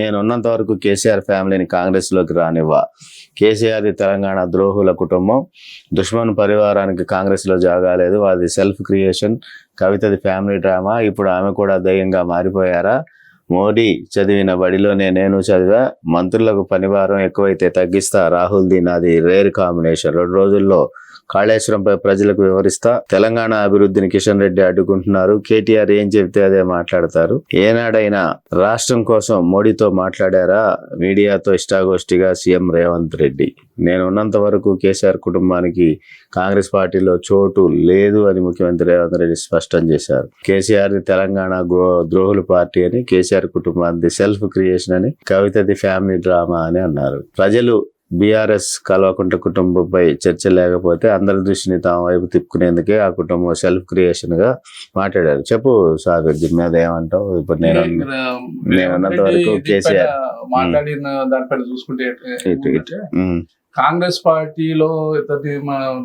నేను ఉన్నంత వరకు కేసీఆర్ ఫ్యామిలీని కాంగ్రెస్లోకి రానివ్వ. కేసీఆర్ తెలంగాణ ద్రోహుల కుటుంబం. దుష్మన్ పరివారానికి కాంగ్రెస్లో జాగాలేదు వాది సెల్ఫ్ క్రియేషన్ కవితది ఫ్యామిలీ డ్రామా. ఇప్పుడు ఆమె కూడా దయ్యంగా మారిపోయారా? మోడీ చదివిన బడిలోనే నేను చదివా. మంత్రులకు పనిభారం ఎక్కువైతే తగ్గిస్తా. రాహుల్ది నాది రేర్ కాంబినేషన్. రెండు రోజుల్లో కాళేశ్వరంపై ప్రజలకు వివరిస్తా. తెలంగాణ అభివృద్ధిని కిషన్ రెడ్డి అడ్డుకుంటున్నారు. కేటీఆర్ ఏం చెబితే అదే మాట్లాడతారు. ఏనాడైనా రాష్ట్రం కోసం మోడీతో మాట్లాడారా? మీడియాతో ఇష్టాగోష్ఠిగా సీఎం రేవంత్ రెడ్డి. నేను ఉన్నంత వరకు కేసీఆర్ కుటుంబానికి కాంగ్రెస్ పార్టీలో చోటు లేదు అని ముఖ్యమంత్రి రేవంత్ రెడ్డి స్పష్టం చేశారు. కేసీఆర్ ది తెలంగాణ గ్రో- ద్రోహుల పార్టీ అని కేసీఆర్ కుటుంబానికి సెల్ఫ్ క్రియేషన్ అని కవితది ఫ్యామిలీ డ్రామా అని అన్నారు. ప్రజలు బీఆర్ఎస్ కల్వకుంట్ల కుటుంబంపై చర్చ లేకపోతే అందరి దృష్టిని తాము వైపు తిప్పుకునేందుకే ఆ కుటుంబం సెల్ఫ్ క్రియేషన్గా మాట్లాడారు. చెప్పు సాగర్ దీని మీద ఏమంటావు? ఇప్పుడు నేను నేను ఉన్నంత వరకు కేసీఆర్. మాట్లాడిన దానిపైన చూసుకుంటే కాంగ్రెస్ పార్టీలో ఇతని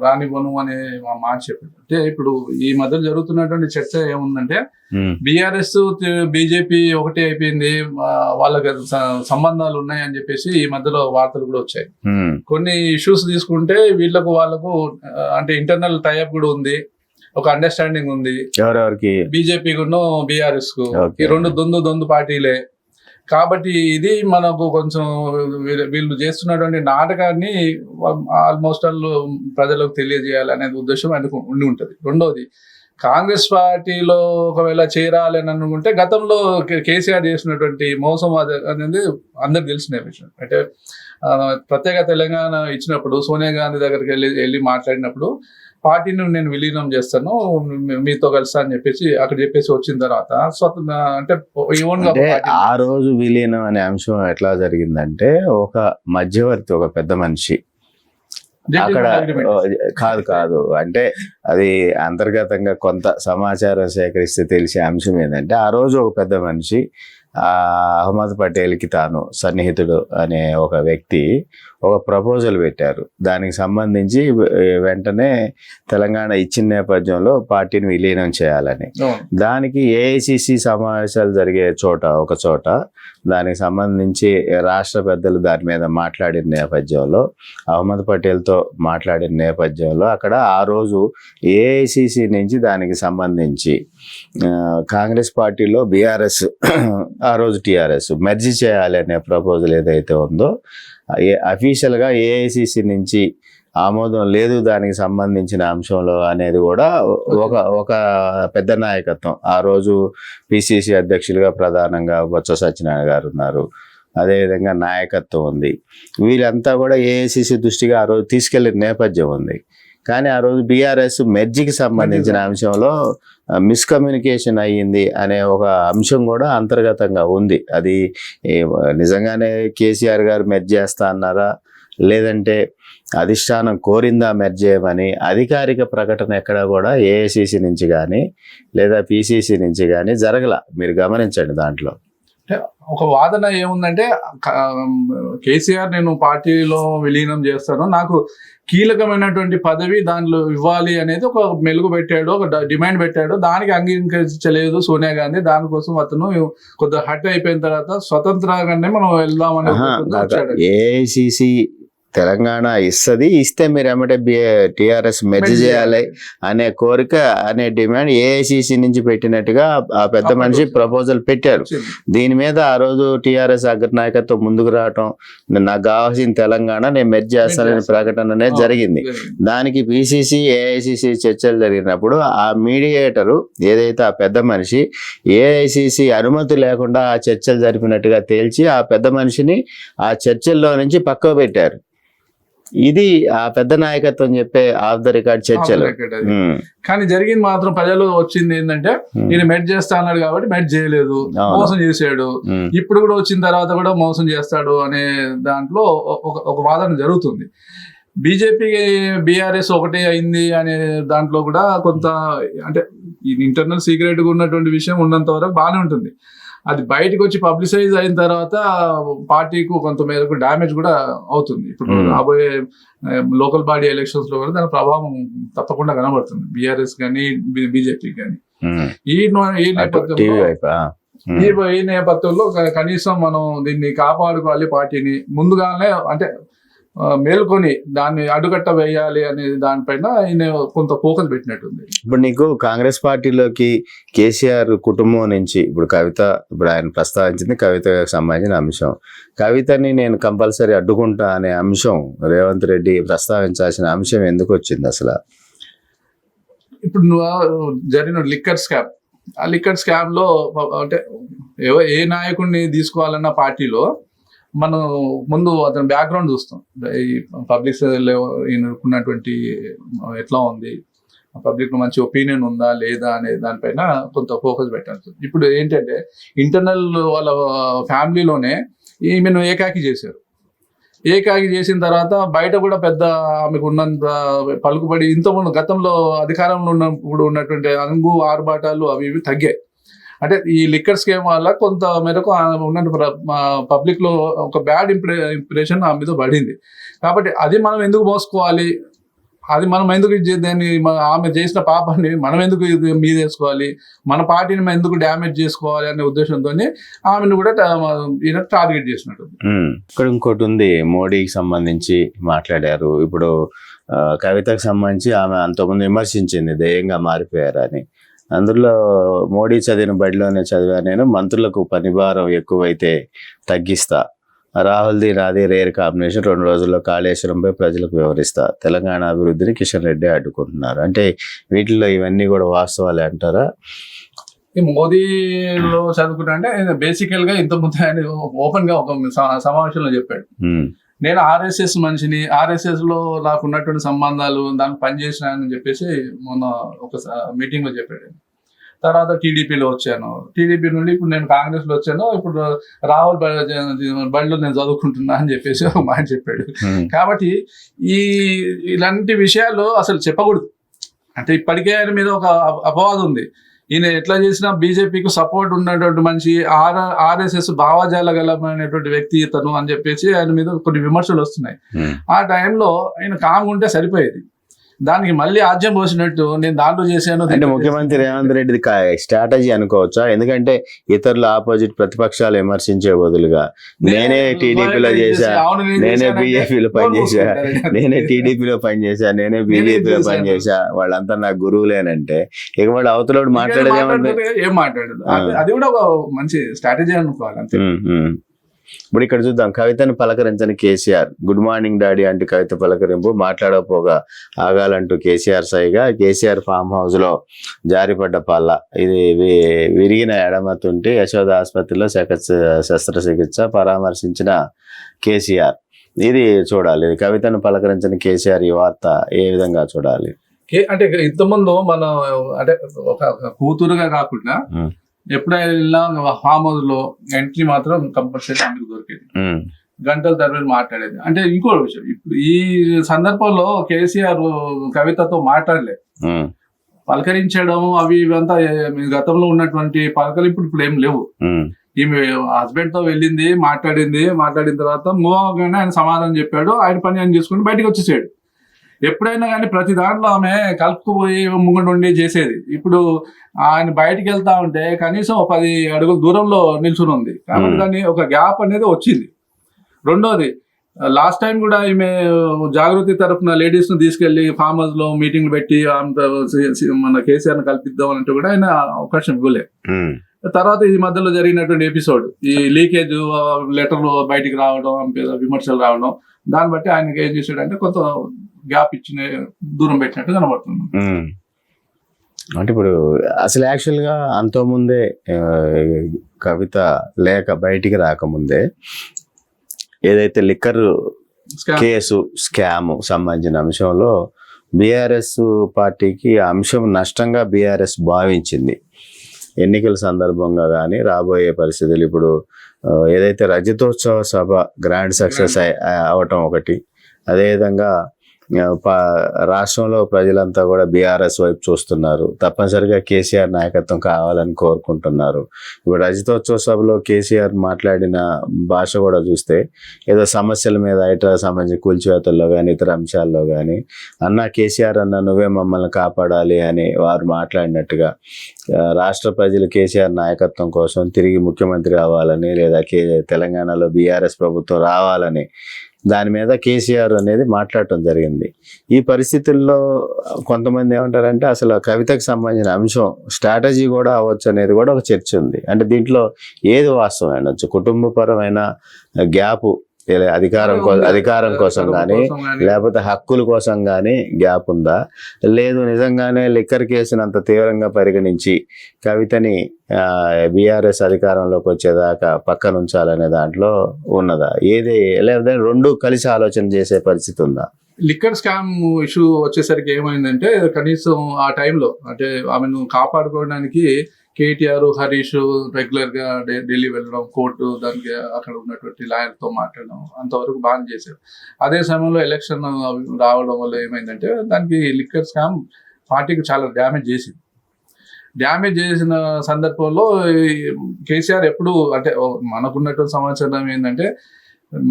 రానివ్వను అనే మా మాట చెప్పాడు. అంటే ఇప్పుడు ఈ మధ్య జరుగుతున్నటువంటి చర్చ ఏముందంటే బీఆర్ఎస్ బీజేపీ ఒకటి అయిపోయింది వాళ్ళకి సంబంధాలు ఉన్నాయి అని చెప్పేసి ఈ మధ్యలో వార్తలు కూడా వచ్చాయి. కొన్ని ఇష్యూస్ తీసుకుంటే వీళ్ళకు వాళ్ళకు అంటే ఇంటర్నల్ టైప్ కూడా ఉంది ఒక అండర్స్టాండింగ్ ఉంది. బీజేపీ బీఆర్ఎస్కు. ఈ రెండు దొందు దొందు పార్టీలే. కాబట్టి ఇది మనకు కొంచెం వీళ్ళు- వీళ్ళు చేస్తున్నటువంటి నాటకాన్ని ఆల్మోస్ట్ ఆల్ ప్రజలకు తెలియజేయాలి అనేది ఉద్దేశం ఆయనకు ఉండి ఉంటుంది. రెండోది కాంగ్రెస్ పార్టీలో ఒకవేళ చేరాలి అని అనుకుంటే గతంలో కేసీఆర్ చేసినటువంటి మోసం అది అనేది అందరికి తెలిసిన విషయం. అంటే ప్రత్యేక తెలంగాణ ఇచ్చినప్పుడు సోనియా గాంధీ దగ్గరికి వెళ్ళి వెళ్ళి మాట్లాడినప్పుడు పార్టీని నేను విలీనం చేస్తాను మీతో కలుస్తా అని చెప్పేసి అక్కడ చెప్పేసి వచ్చిన తర్వాత అంటే అంటే ఆ రోజు విలీనం అనే అంశం ఎట్లా జరిగిందంటే ఒక మధ్యవర్తి ఒక పెద్ద మనిషి. అక్కడ కాదు కాదు. అంటే అది అంతర్గతంగా కొంత సమాచారం సేకరిస్తే తెలిసే అంశం ఏంటంటే ఆ రోజు ఒక పెద్ద మనిషి అహ్మద్ పటేల్కి తాను సన్నిహితుడు అనే ఒక వ్యక్తి ఒక ప్రపోజల్ పెట్టారు దానికి సంబంధించి వెంటనే తెలంగాణ ఇచ్చిన నేపథ్యంలో పార్టీని విలీనం చేయాలని. దానికి ఏఐసిసి సమావేశాలు జరిగే చోట ఒక చోట దానికి సంబంధించి రాష్ట్ర పెద్దలు దాని మీద మాట్లాడిన నేపథ్యంలో అహ్మద్ పటేల్తో మాట్లాడిన నేపథ్యంలో అక్కడ ఆ రోజు ఏఐసిసి నుంచి దానికి సంబంధించి కాంగ్రెస్ పార్టీలో బీఆర్ఎస్ ఆ రోజు టీఆర్ఎస్. మెర్జీ చేయాలి అనే ప్రపోజల్ ఏదైతే ఉందో ఏ- అఫీషియల్గా ఏఐసిసి నుంచి ఆమోదం లేదు దానికి సంబంధించిన అంశంలో అనేది కూడా ఒక ఒక పెద్ద నాయకత్వం. ఆ రోజు పిసిసి అధ్యక్షులుగా ప్రధానంగా బొత్స సత్యనారాయణ గారు ఉన్నారు. అదేవిధంగా నాయకత్వం ఉంది. వీళ్ళంతా కూడా ఏఐసిసి దృష్టిగా ఆ రోజు తీసుకెళ్ళిన నేపథ్యం ఉంది. కానీ ఆ రోజు బీఆర్ఎస్ మెర్జికి సంబంధించిన అంశంలో మిస్కమ్యూనికేషన్ అయ్యింది అనే ఒక అంశం కూడా అంతర్గతంగా ఉంది. అది నిజంగానే కేసీఆర్ గారు మెర్జ్ చేస్తా అన్నారా? లేదంటే అధిష్టానం కోరిందా మెర్జ్ చేయమని అధికారిక ప్రకటన ఎక్కడ కూడా ఏఐసిసి నుంచి కానీ లేదా పిసిసి నుంచి కానీ జరగల. మీరు గమనించండి దాంట్లో. ఒక వాదన ఏముందంటే కేసీఆర్ నేను పార్టీలో విలీనం చేస్తాను నాకు కీలకమైనటువంటి పదవి దానిలో ఇవ్వాలి అనేది ఒక మెలుగు పెట్టాడు ఒక డిమాండ్ పెట్టాడు దానికి అంగీకరించలేదు సోనియా గాంధీ దానికోసం అతను కొద్దిగా హట్ అయిపోయిన తర్వాత స్వతంత్రంగానే మనం వెళ్దాం అనే ఉద్దేశంతో వచ్చాడు. ఏఐసిసి తెలంగాణ ఇస్తుంది ఇస్తే మీరు ఎమ్మటే టిఆర్ఎస్ మెర్జ్ చేయాలి. అనే కోరిక అనే డిమాండ్ ఏఐసిసి నుంచి పెట్టినట్టుగా ఆ పెద్ద మనిషి ప్రపోజల్ పెట్టారు. దీని మీద ఆ రోజు టిఆర్ఎస్ అగ్రనాయకత్వం ముందుకు రావటం నాకు కావాల్సిన తెలంగాణ నేను మెర్జ్ చేస్తానని చేస్తాను. ప్రకటన అనేది జరిగింది. దానికి పిసిసి ఏఐసిసి చర్చలు జరిగినప్పుడు ఆ మీడియేటరు ఏదైతే ఆ పెద్ద మనిషి ఏఐసిసి అనుమతి లేకుండా ఆ చర్చలు జరిపినట్టుగా తేల్చి ఆ పెద్ద మనిషిని ఆ చర్చల్లో నుంచి పక్కకు పెట్టారు. ఇది ఆ పెద్ద నాయకత్వం చెప్పే ఆఫ్ ద రికార్డ్ చర్చలు. కానీ జరిగింది మాత్రం ప్రజలు వచ్చింది ఏంటంటే ఈయన మెడ్ చేస్తా అన్నాడు కాబట్టి మెడ్ చేయలేదు. మోసం చేశాడు. ఇప్పుడు కూడా వచ్చిన తర్వాత కూడా మోసం చేస్తాడు అనే దాంట్లో ఒక వాదన జరుగుతుంది. బీజేపీ బీఆర్ఎస్ ఒకటే అయింది అనే దాంట్లో కూడా కొంత అంటే ఇంటర్నల్ సీక్రెట్గా ఉన్నటువంటి విషయం ఉన్నంత వరకు బాగానే ఉంటుంది. అది బయటకు వచ్చి పబ్లిసైజ్ అయిన తర్వాత పార్టీకు కొంత మేరకు డ్యామేజ్ కూడా అవుతుంది ఇప్పుడు. రాబోయే లోకల్ బాడీ ఎలక్షన్స్లో కూడా దాని ప్రభావం తప్పకుండా కనబడుతుంది బీఆర్ఎస్ కానీ బీజేపీ కానీ. ఈ నేపథ్యంలో. ఈ నేపథ్యంలో కనీసం మనం దీన్ని కాపాడుకోవాలి పార్టీని ముందుగానే అంటే మేల్కొని దాన్ని అడ్డుకట్ట వేయాలి అనే దానిపైన ఆయన కొంత ఫోకస్ పెట్టినట్టుంది. ఇప్పుడు నీకు కాంగ్రెస్ పార్టీలోకి కేసీఆర్ కుటుంబం నుంచి ఇప్పుడు కవిత ఇప్పుడు ఆయన ప్రస్తావించింది కవితకు సంబంధించిన అంశం. కవితని నేను కంపల్సరీ అడ్డుకుంటా అనే అంశం రేవంత్ రెడ్డి ప్రస్తావించాల్సిన అంశం ఎందుకు వచ్చింది అసలు? ఇప్పుడు నువ్వు జరిగిన లిక్కర్ స్కామ్. ఆ లిక్కర్ స్కామ్లో అంటే ఏ నాయకుడిని తీసుకోవాలన్న పార్టీలో మనం ముందు అతని బ్యాక్గ్రౌండ్ చూస్తాం. ఈ పబ్లిక్ ఉన్నటువంటి ఎట్లా ఉంది? పబ్లిక్ మంచి ఒపీనియన్ ఉందా లేదా అనే దానిపైన కొంత ఫోకస్ పెట్టాలి. ఇప్పుడు ఏంటంటే ఇంటర్నల్ వాళ్ళ ఫ్యామిలీలోనే ఈమెను ఏకాకి చేశారు. ఏకాకి చేసిన తర్వాత బయట కూడా పెద్ద ఆమెకు ఉన్నంత పలుకుబడి ఇంతకుముందు గతంలో అధికారంలో ఉన్నప్పుడు ఉన్నటువంటి అంగు ఆర్భాటాలు అవి ఇవి తగ్గాయి. అంటే ఈ లిక్కర్ స్కీమ్ వల్ల కొంత మేరకు ఉన్న పబ్లిక్లో ఒక బ్యాడ్ ఇంప్రె ఇంప్రెషన్ ఆ మీద పడింది. కాబట్టి అది మనం ఎందుకు మోసుకోవాలి? అది మనం ఎందుకు ఇది దాన్ని ఆమె చేసిన పాపాన్ని మనం ఎందుకు ఇది మీద వేసుకోవాలి? మన పార్టీని మనం ఎందుకు డ్యామేజ్ చేసుకోవాలి అనే ఉద్దేశంతో ఆమెను కూడా ఈయన టార్గెట్ చేసినట్టు. ఇక్కడ ఇంకోటి ఉంది. మోడీకి సంబంధించి మాట్లాడారు. ఇప్పుడు కవితకు సంబంధించి ఆమె అంతకుముందు విమర్శించింది. దయ్యంగా మారిపోయారని. అందులో మోడీ చదివిన బడిలోనే చదివా నేను. మంత్రులకు పని భారం ఎక్కువైతే తగ్గిస్తా. రాహుల్ది నాది రేర్ కాంబినేషన్ రెండు రోజుల్లో కాళేశ్వరంపై ప్రజలకు వివరిస్తా. తెలంగాణ అభివృద్ధిని కిషన్ రెడ్డి అడ్డుకుంటున్నారు. అంటే వీటిల్లో ఇవన్నీ కూడా వాస్తవాలే అంటారా? ఈ మోదీలో చదువుకుంటా అంటే బేసికల్గా ఇంత ముందు ఆయన ఓపెన్గా ఒక సమావేశంలో చెప్పాడు. నేను ఆర్ఎస్ఎస్ మనిషిని ఆర్ఎస్ఎస్లో నాకు ఉన్నటువంటి సంబంధాలు దానికి పనిచేసిన అని చెప్పేసి మొన్న ఒక మీటింగ్లో చెప్పాడు. తర్వాత టీడీపీలో వచ్చాను. టీడీపీ నుండి ఇప్పుడు నేను కాంగ్రెస్లో వచ్చాను. ఇప్పుడు రాహుల్ బ- బడిలో నేను చదువుకుంటున్నా అని చెప్పేసి ఒక మాట చెప్పాడు. కాబట్టి ఈ ఇలాంటి విషయాలు అసలు చెప్పకూడదు. అంటే ఇప్పటికే ఆయన మీద ఒక అప- అపవాదం ఉంది. ఈయన ఎట్లా చేసినా బీజేపీకి సపోర్ట్ ఉన్నటువంటి మనిషి ఆర్ ఆర్ఎస్ఎస్ భావజాల గలమైనటువంటి వ్యక్తి ఇతను అని చెప్పేసి ఆయన మీద కొన్ని విమర్శలు వస్తున్నాయి ఉమ్. ఆ టైంలో ఆయన కామ్ ఉంటే సరిపోయేది దానికి మళ్ళీ ఆజ్యం పోసినట్టు నేను దాంట్లో చేశాను అంటే ముఖ్యమంత్రి రేవంత్ రెడ్డి స్ట్రాటజీ అనుకోవచ్చా? ఎందుకంటే ఇతరుల ఆపోజిట్ ప్రతిపక్షాలు విమర్శించే బదులుగా. నేనే టీడీపీలో చేశా. నేను బీజేపీలో మూసుకుంటారు. నేనే టీడీపీలో పనిచేసా నేనే బీజేపీలో. పనిచేసా వాళ్ళంతా నా గురువులేనంటే ఇక వాడు అవతలోడు మాట్లాడేది ఏమంటే మాట్లాడితే ఏం మాట్లాడదు. అది- కూడా ఒక మంచి స్ట్రాటజీ అనుకోవాలి అంతే. ఇప్పుడు ఇక్కడ చూద్దాం. కవితను పలకరించని కేసీఆర్. గుడ్ మార్నింగ్ డాడీ అంటూ కవిత పలకరింపు మాట్లాడకపోగా ఆగాలంటూ కేసీఆర్ సైగా కేసీఆర్ ఫామ్ హౌస్లో జారిపడ్డ పల్ల ఇది విరిగిన ఎడమతుంటే యశోద ఆసుపత్రిలో శక శస్త్రచికిత్స పరామర్శించిన కేసీఆర్. ఇది చూడాలి. కవితను పలకరించని కేసీఆర్ ఈ వార్త ఏ విధంగా చూడాలి? అంటే ఇంతకుముందు మనం అంటే ఒక కూతురుగా కాకుండా. ఎప్పుడైనా వెళ్ళినా ఫామ్ హౌస్లో ఎంట్రీ మాత్రం కంపల్సరీ ఆమెకు దొరికేది. గంటల తరబడి మాట్లాడేది. అంటే ఇంకో విషయం ఇప్పుడు ఈ సందర్భంలో కేసీఆర్ కవితతో మాట్లాడలేదు పలకరించడం అవి ఇవంతా గతంలో ఉన్నటువంటి పలకరింపులు ఇప్పుడు ఏం లేవు. ఈమె హస్బెండ్తో వెళ్ళింది మాట్లాడింది మాట్లాడిన తర్వాత మూవ్ అవగానే ఆయన సమాధానం చెప్పాడు ఆయన పని ఆయన చేసుకుని బయటకు వచ్చేసాడు. ఎప్పుడైనా కానీ ప్రతి దాంట్లో ఆమె కలుపుకుపోయి ముంగడు ఉండి చేసేది. ఇప్పుడు ఆయన బయటికి వెళ్తా ఉంటే కనీసం పది అడుగుల దూరంలో నిల్చుని ఉంది. కాబట్టి. దాన్ని ఒక గ్యాప్ అనేది వచ్చింది. రెండోది లాస్ట్ టైం కూడా ఈమె జాగృతి తరఫున లేడీస్ను తీసుకెళ్ళి ఫామ్ హౌస్లో మీటింగ్ పెట్టి సి- మన కేసీఆర్ని కల్పిద్దాం అంటే కూడా ఆయన అవకాశం ఇవ్వలేదు ఉమ్, తర్వాత ఈ మధ్యలో జరిగినటువంటి ఎపిసోడ్ ఈ లీకేజ్ లెటర్లు బయటికి రావడం విమర్శలు రావడం దాన్ని బట్టి ఆయనకి ఏం చేశాడంటే కొంత గ్యాప్ ఇచ్చిన దూరం పెట్టినట్టు కనబడుతుంది. అంటే ఇప్పుడు అసలు యాక్చువల్గా అంతకుముందే కవిత లేక బయటికి రాకముందే ఏదైతే లిక్కర్. కేసు స్కామ్ సంబంధించిన అంశంలో బీఆర్ఎస్ పార్టీకి ఆ అంశం నష్టంగా బీఆర్ఎస్ భావించింది ఎన్నికల సందర్భంగా కానీ రాబోయే పరిస్థితులు ఇప్పుడు ఏదైతే రజతోత్సవ సభ గ్రాండ్ సక్సెస్ అవటం ఒకటి అదేవిధంగా రాష్ట్రంలో ప్రజలంతా కూడా బీఆర్ఎస్ వైపు చూస్తున్నారు. తప్పనిసరిగా కేసీఆర్ నాయకత్వం కావాలని కోరుకుంటున్నారు. ఇప్పుడు రజతోత్సవ సభలో కేసీఆర్ మాట్లాడిన భాష కూడా చూస్తే ఏదో సమస్యల మీద హైడ్రా సంబంధించిన కూల్చివేతల్లో కానీ ఇతర అంశాల్లో కానీ అన్న కేసీఆర్ అన్న నువ్వే మమ్మల్ని కాపాడాలి అని వారు మాట్లాడినట్టుగా రాష్ట్ర ప్రజలు కేసీఆర్ నాయకత్వం కోసం తిరిగి ముఖ్యమంత్రి అవ్వాలని లేదా కే తెలంగాణలో బీఆర్ఎస్ ప్రభుత్వం రావాలని దాని మీద కేసీఆర్ అనేది మాట్లాడటం జరిగింది. ఈ పరిస్థితుల్లో కొంతమంది ఏమంటారంటే అసలు కవితకు సంబంధించిన అంశం స్ట్రాటజీ కూడా అవ్వచ్చు అనేది కూడా ఒక చర్చ ఉంది. అంటే దీంట్లో ఏది వాస్తవం అనొచ్చు కుటుంబపరమైన గ్యాపు అధికారం అధికారం కోసం కానీ లేకపోతే హక్కుల కోసం కానీ గ్యాప్ ఉందా? లేదు నిజంగానే లిక్కర్ కేసును అంత తీవ్రంగా పరిగణించి కవితని బీఆర్ఎస్ అధికారంలోకి వచ్చేదాకా పక్కన ఉంచాలనే దాంట్లో ఉన్నదా? ఏది లేదా రెండు కలిసి ఆలోచన చేసే పరిస్థితి ఉందా? లిక్కర్ స్కామ్ ఇష్యూ వచ్చేసరికి ఏమైందంటే కనీసం ఆ టైంలో అంటే ఆమెను కాపాడుకోవడానికి కేటీఆర్ హరీష్ రెగ్యులర్గా ఢిల్లీ వెళ్ళడం కోర్టు దానికి అక్కడ ఉన్నటువంటి లాయర్తో మాట్లాడడం అంతవరకు బాగా చేశారు. అదే సమయంలో ఎలక్షన్ రావడం వల్ల ఏమైందంటే దానికి లిక్కర్ స్కామ్ పార్టీకి చాలా డ్యామేజ్ చేసింది. డ్యామేజ్ చేసిన సందర్భంలో కేసీఆర్ ఎప్పుడు అంటే మనకున్నటువంటి సమాచారం ఏంటంటే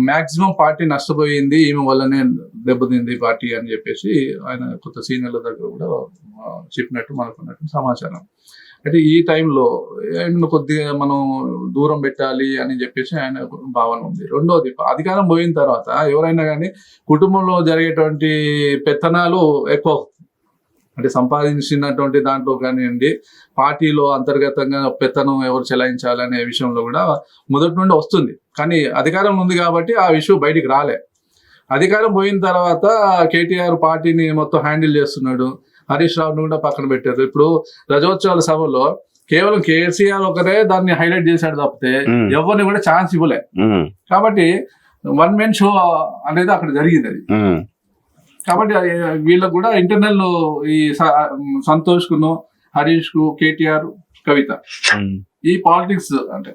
మాక్సిమం పార్టీ నష్టపోయింది ఈమె వల్లనే దెబ్బతింది పార్టీ అని చెప్పేసి ఆయన కొత్త సీనియర్ల దగ్గర కూడా చెప్పినట్టు మనకున్నట్టు సమాచారం. అయితే ఈ టైంలో ఆయన కొద్దిగా మనం దూరం పెట్టాలి అని చెప్పేసి ఆయన భావన ఉంది. రెండోది అధికారం పోయిన తర్వాత ఎవరైనా కానీ కుటుంబంలో జరిగేటువంటి పెత్తనాలు ఎక్కువ అంటే సంపాదించినటువంటి దాంట్లో కానివ్వండి పార్టీలో అంతర్గతంగా పెత్తనం ఎవరు చెలాయించాలనే విషయంలో కూడా మొదటి నుండి వస్తుంది. కానీ అధికారం ఉంది కాబట్టి ఆ విషయం బయటికి రాలే. అధికారం పోయిన తర్వాత కేటీఆర్ పార్టీని మొత్తం హ్యాండిల్ చేస్తున్నాడు. హరీష్ రావుని కూడా పక్కన పెట్టారు. ఇప్పుడు రజోత్సవాల సభలో కేవలం కేసీఆర్ ఒకరే దాన్ని హైలైట్ చేశాడు తప్పితే. ఎవరిని కూడా ఛాన్స్ ఇవ్వలే. కాబట్టి వన్ మెన్ షో అనేది అక్కడ జరిగింది అది. కాబట్టి వీళ్ళకు కూడా ఇంటర్నల్ ఈ సంతోష్ కును హరీష్కు కేటీఆర్ కవిత. ఈ పాలిటిక్స్ అంటే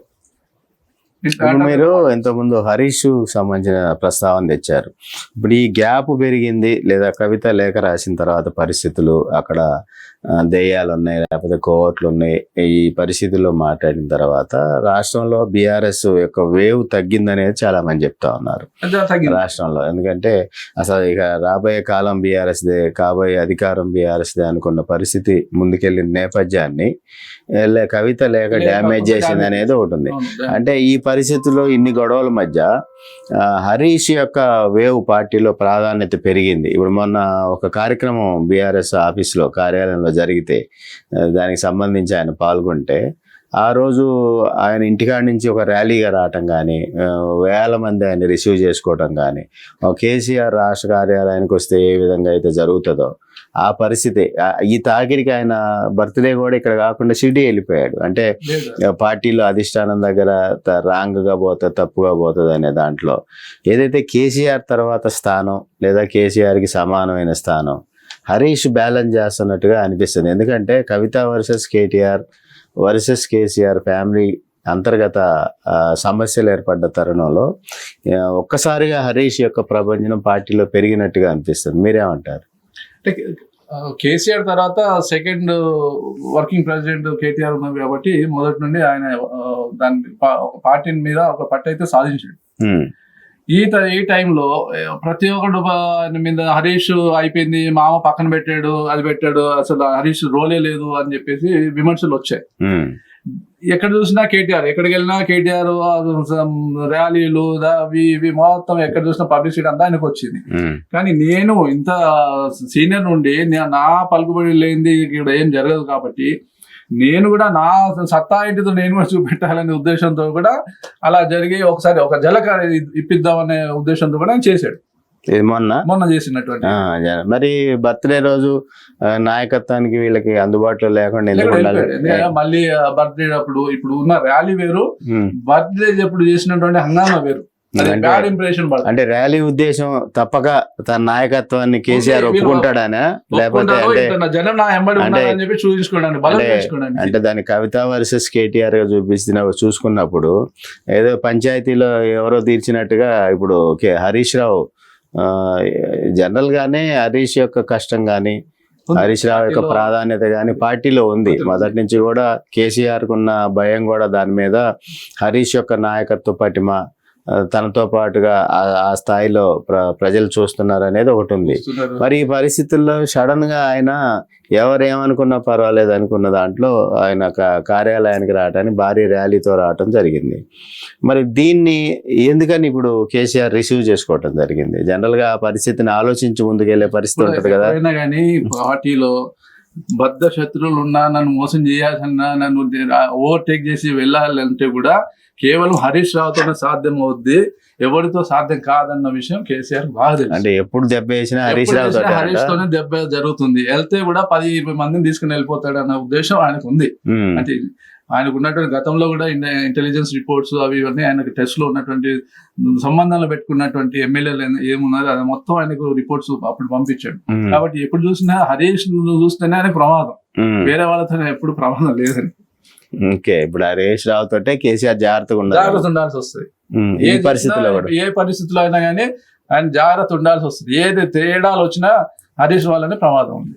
ఇప్పుడు మీరు ఇంతకుముందు హరీష్ సంబంధించిన ప్రస్తావన తెచ్చారు ఇప్పుడు ఈ గ్యాప్ పెరిగింది లేదా కవిత లేఖ రాసిన తర్వాత పరిస్థితులు అక్కడ దెయ్యాలు ఉన్నాయి లేకపోతే కోవట్లు ఉన్నాయి ఈ పరిస్థితుల్లో మాట్లాడిన తర్వాత రాష్ట్రంలో బీఆర్ఎస్ యొక్క వేవ్ తగ్గిందనేది చాలా మంది చెప్తా ఉన్నారు రాష్ట్రంలో ఎందుకంటే అసలు ఇక రాబోయే కాలం బీఆర్ఎస్ దే కాబోయే అధికారం బీఆర్ఎస్ దే అనుకున్న పరిస్థితి ముందుకెళ్ళిన నేపథ్యాన్ని కవిత లేక డ్యామేజ్ చేసింది. అనేది ఒకటి ఉంది. అంటే ఈ పరిస్థితుల్లో ఇన్ని గొడవల మధ్య హరీష్ యొక్క వేవ్ పార్టీలో ప్రాధాన్యత పెరిగింది. ఇప్పుడు మొన్న ఒక కార్యక్రమం బీఆర్ఎస్ ఆఫీస్లో కార్యాలయంలో జరిగితే దానికి సంబంధించి ఆయన పాల్గొంటే ఆ రోజు ఆయన ఇంటికాడ నుంచి ఒక ర్యాలీగా రావటం కానీ వేల మంది ఆయన రిసీవ్ చేసుకోవటం కానీ కేసీఆర్ రాష్ట్ర కార్యాలయానికి వస్తే ఏ విధంగా అయితే జరుగుతుందో ఆ పరిస్థితి. ఈ తాకిడికి ఆయన బర్త్డే కూడా ఇక్కడ కాకుండా సిటీ వెళ్ళిపోయాడు. అంటే పార్టీలో అధిష్టానం దగ్గర రాంగ్గా పోతుంది తప్పుగా పోతుంది అనే దాంట్లో. ఏదైతే కేసీఆర్ తర్వాత స్థానం లేదా కేసీఆర్కి సమానమైన స్థానం హరీష్ బ్యాలెన్స్ చేస్తున్నట్టుగా అనిపిస్తుంది. ఎందుకంటే Kavitha versus KTR versus KCR family అంతర్గత సమస్యలు ఏర్పడ్డ తరుణంలో ఒక్కసారిగా హరీష్ యొక్క ప్రభంజనం పార్టీలో పెరిగినట్టుగా అనిపిస్తుంది. మీరేమంటారు? కేసీఆర్ తర్వాత సెకండ్ వర్కింగ్ ప్రెసిడెంట్ కేటీఆర్ ఉన్నారు కాబట్టి మొదటి నుండి ఆయన దాని పార్టీ మీద ఒక పట్టు అయితే సాధించాడు. ఈ ఈ టైంలో ప్రతి ఒక్కడు మీద హరీష్ అయిపోయింది మామ పక్కన పెట్టాడు అది పెట్టాడు అసలు హరీష్ రోలే లేదు అని చెప్పేసి విమర్శలు వచ్చాయి. ఎక్కడ చూసినా కేటీఆర్ ఎక్కడికి వెళ్ళినా కేటీఆర్ ర్యాలీలు అవి ఇవి మొత్తం ఎక్కడ చూసినా పబ్లిసిటీ అంతా ఆయనకు వచ్చింది. కానీ నేను ఇంత సీనియర్ నుండి నే- పలుకుబడి లేనిది ఇక్కడ ఏం జరగదు కాబట్టి నేను కూడా నా సత్తా ఏంటిదో నేను కూడా చూపెట్టాలనే ఉద్దేశంతో కూడా అలా జరిగి ఒకసారి ఒక జలక ఇప్పిద్దామనే ఉద్దేశంతో కూడా ఆయన చేశాడు. ఇది మొన్న? మొన్న చేసినటువంటి. మరి బర్త్డే రోజు నాయకత్వానికి వీళ్ళకి అందుబాటులో లేకుండా ఎందుకు ఉండాలి? మళ్ళీ బర్త్డే అప్పుడు ఇప్పుడు ఉన్న ర్యాలీ వేరు బర్త్డే అప్పుడు చేసినటువంటి హంగామా వేరు. అంటే- ర్యాలీ ఉద్దేశం తప్పక తన నాయకత్వాన్ని కేసీఆర్ ఒప్పుకుంటాడానా? లేకపోతే అంటే అంటే- దాని కవిత వర్సెస్ కేటీఆర్గా చూపిస్తున్న చూసుకున్నప్పుడు ఏదో పంచాయతీలో ఎవరో తీర్చినట్టుగా ఇప్పుడు హరీష్ రావు జనరల్ గానే హరీష్ యొక్క కష్టం గాని ఉంది. హరీష్ రావు యొక్క ప్రాధాన్యత గాని పార్టీలో ఉంది. మొదటి నుంచి కూడా కేసీఆర్ కున్న భయం కూడా దాని మీద హరీష్ యొక్క నాయకత్వ పటిమ తనతో పాటుగా ఆ- స్థాయిలో ప్ర ప్రజలు చూస్తున్నారు అనేది ఒకటి ఉంది. మరి ఈ పరిస్థితుల్లో సడన్గా ఆయన ఎవరేమనుకున్నా పర్వాలేదు అనుకున్న దాంట్లో ఆయన కార్యాలయానికి రావడానికి భారీ ర్యాలీతో రావటం జరిగింది. మరి దీన్ని ఎందుకని ఇప్పుడు కేసీఆర్ రిసీవ్ చేసుకోవటం జరిగింది? జనరల్గా ఆ పరిస్థితిని ఆలోచించి ముందుకెళ్ళే పరిస్థితి ఉంటది కదా. కానీ పార్టీలో బద్ద శత్రువులు ఉన్నా నన్ను మోసం చేయాల్సిన నన్ను ఓవర్టేక్ చేసి వెళ్ళాలంటే కూడా కేవలం హరీష్ రావుతోనే సాధ్యం అవుద్ది ఎవరితో సాధ్యం కాదన్న విషయం కేసీఆర్ బాగా తెలుసు. అంటే ఎప్పుడు దెబ్బ వేసినా హరీష్ రావు హరీష్ తోనే దెబ్బ జరుగుతుంది. వెళ్తే కూడా పది ఇరవై మందిని తీసుకుని వెళ్ళిపోతాడు అన్న ఉద్దేశం ఆయనకు ఉంది అంటే ఆయనకు ఉన్నటువంటి గతంలో కూడా ఇంటెలిజెన్స్ రిపోర్ట్స్ అవి ఇవన్నీ ఆయనకు టెస్ట్లో ఉన్నటువంటి సంబంధాలు పెట్టుకున్నటువంటి ఎమ్మెల్యేలు ఏమున్నారు అది మొత్తం ఆయనకు రిపోర్ట్స్ అప్పుడు పంపించాడు. కాబట్టి ఎప్పుడు చూసినా హరీష్ చూస్తేనే ఆయనకు ప్రమాదం. వేరే వాళ్ళతో ఎప్పుడు ప్రమాదం లేదని. ఓకే ఇప్పుడు హరీష్ రావు తోటే కేసీఆర్ జాగ్రత్తగా ఉండాలి. జాగ్రత్త ఉండాల్సి వస్తుంది. ఏది పరిస్థితిలో ఏ పరిస్థితిలో అయినా కానీ ఆయన జాగ్రత్త ఉండాల్సి వస్తుంది. ఏది తేడాలు వచ్చినా హరీష్ వాళ్ళని ప్రమాదం ఉంది.